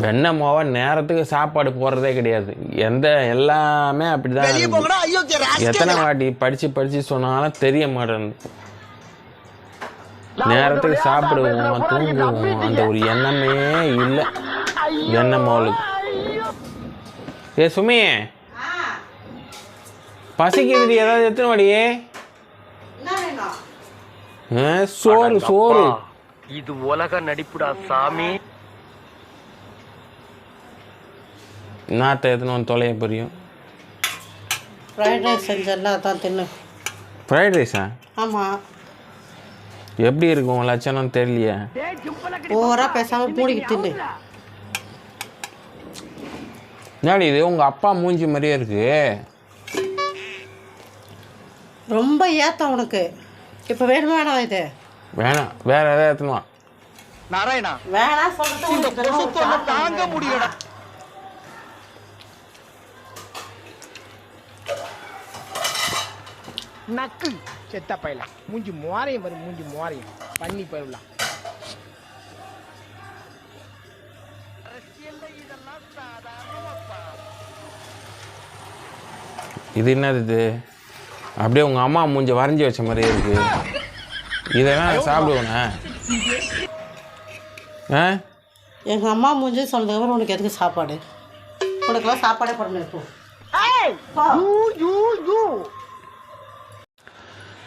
வெண்ணெய் மோவ நேரத்துக்கு சாப்பாடு போடுறதே கிடையாது. எந்த எல்லாமே அப்படிதான் வெளியே இருக்குது. போங்கடா ஐயோ எத்தனை வாட்டி படிச்சு படிச்சு சொன்னாலும் தெரிய மாட்டேங்குது. நேரத்துக்கு சாப்பிடுவோம் தூங்குவோம். அந்த ஒரு எண்ணமே இல்லை. வெண்ணெய் மோளுக்கு ஏ சுமி. பசிக்குதுடி ஏதாவது எத்தனை வாடி? என்ன வேணும்? ஆ, சோறு சோறு. இது உலக நடிப்புடா சாமி. நாத்தை எத்தனை வந்து தொலைய புரியும். ஃப்ரைட் ரைஸ் செஞ்சல அதான் தின்னு. ஃப்ரைட் ரைஸா ஆமாம் எப்படி இருக்கும் உன் லட்சணம் தெரியலையே. ஓவராக பேசாமல் மூடிக்கு தின்னு. என்னடி இது? உங்கள் அப்பா மூஞ்சி மாதிரியே இருக்கு. ரொம்ப ஏத்தம் உனக்கு. இப்போ வேணுமா வேணாம் இது? வேணாம். வேற ஏதாவது வா நாராயணா வேணாம் சொல்லிட்டு. தாங்க முடியலடா. நக்கு. செத்த பையல மூஞ்சி மோரையும் வரும் மூஞ்சி மோரையும். பண்ணி போயிடலாம். இது என்னது இது? அப்படியே உங்கள் அம்மா மூஞ்ச வரைஞ்சி வச்ச மாதிரியே இருக்கு. இதெல்லாம் சாப்பிடுவேண்ணே ஆ? எங்கள் அம்மா மூஞ்சி சொன்னதுக்கப்புறம் உனக்கு எதுக்கு சாப்பாடு? உனக்கெல்லாம் சாப்பாடே போட முடியாது போ. போ.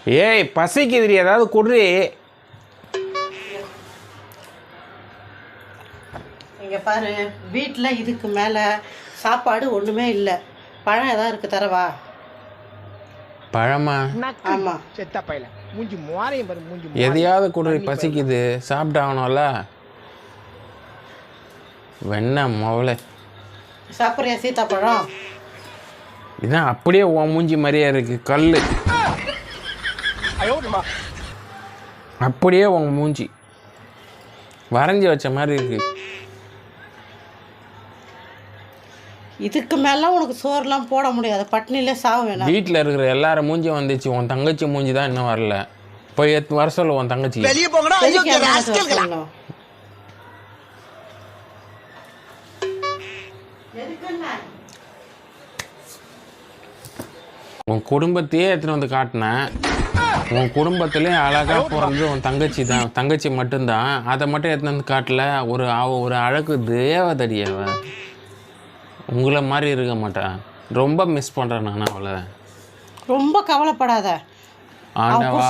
ஏய் பசிக்குதுடி ஏதாவது குடுறி இங்கே பாரு வீட்டில் இதுக்கு மேலே சாப்பாடு ஒன்றுமே இல்லை. பழம் ஏதாவது இருக்கு தரவா? பழமா? ஆமாம் செத்த பையல. மூஞ்சி மோரையும் வரும் மூஞ்சி எதையாவது குடுறி பசிக்குது. சாப்பிட்டாகணும்ல. வெண்ணெய் மொவலை சாப்பிட்றியா சீத்தாப்பழம்? இதான் அப்படியே உன் மூஞ்சி மாதிரியே இருக்கு கல் ஐயோ அப்படியே உன் மூஞ்சி வரைஞ்சி வச்ச மாதிரி இருக்கு. இதுக்கு மேலே உனக்கு சோறுலாம் போட முடியாது. பட்னிலே சாக வேணாம். வீட்டில் இருக்கிற எல்லாரும் மூஞ்சியும் வந்துச்சு. உன் தங்கச்சி மூஞ்சி தான் இன்னும் வரல. போய் எத்து வர சொல்லு உன் தங்கச்சி வெளியே? எதுக்குன்னா? உன் குடும்பத்தையே எடுத்துன்னு வந்து காட்டினேன். உன் குடும்பத்திலே அழகாக பிறந்து உன் தங்கச்சி தான். தங்கச்சி மட்டும்தான். அதை மட்டும் எடுத்துன்னு வந்து காட்டல. ஒரு அவ ஒரு அழகு தேவதடி அவ. உங்களை மாதிரி இருக்க மாட்டான் ரொம்ப மிஸ் பண்ணுறேன் நான் அவளை. ரொம்ப கவலைப்படாத. ஆண்டவா.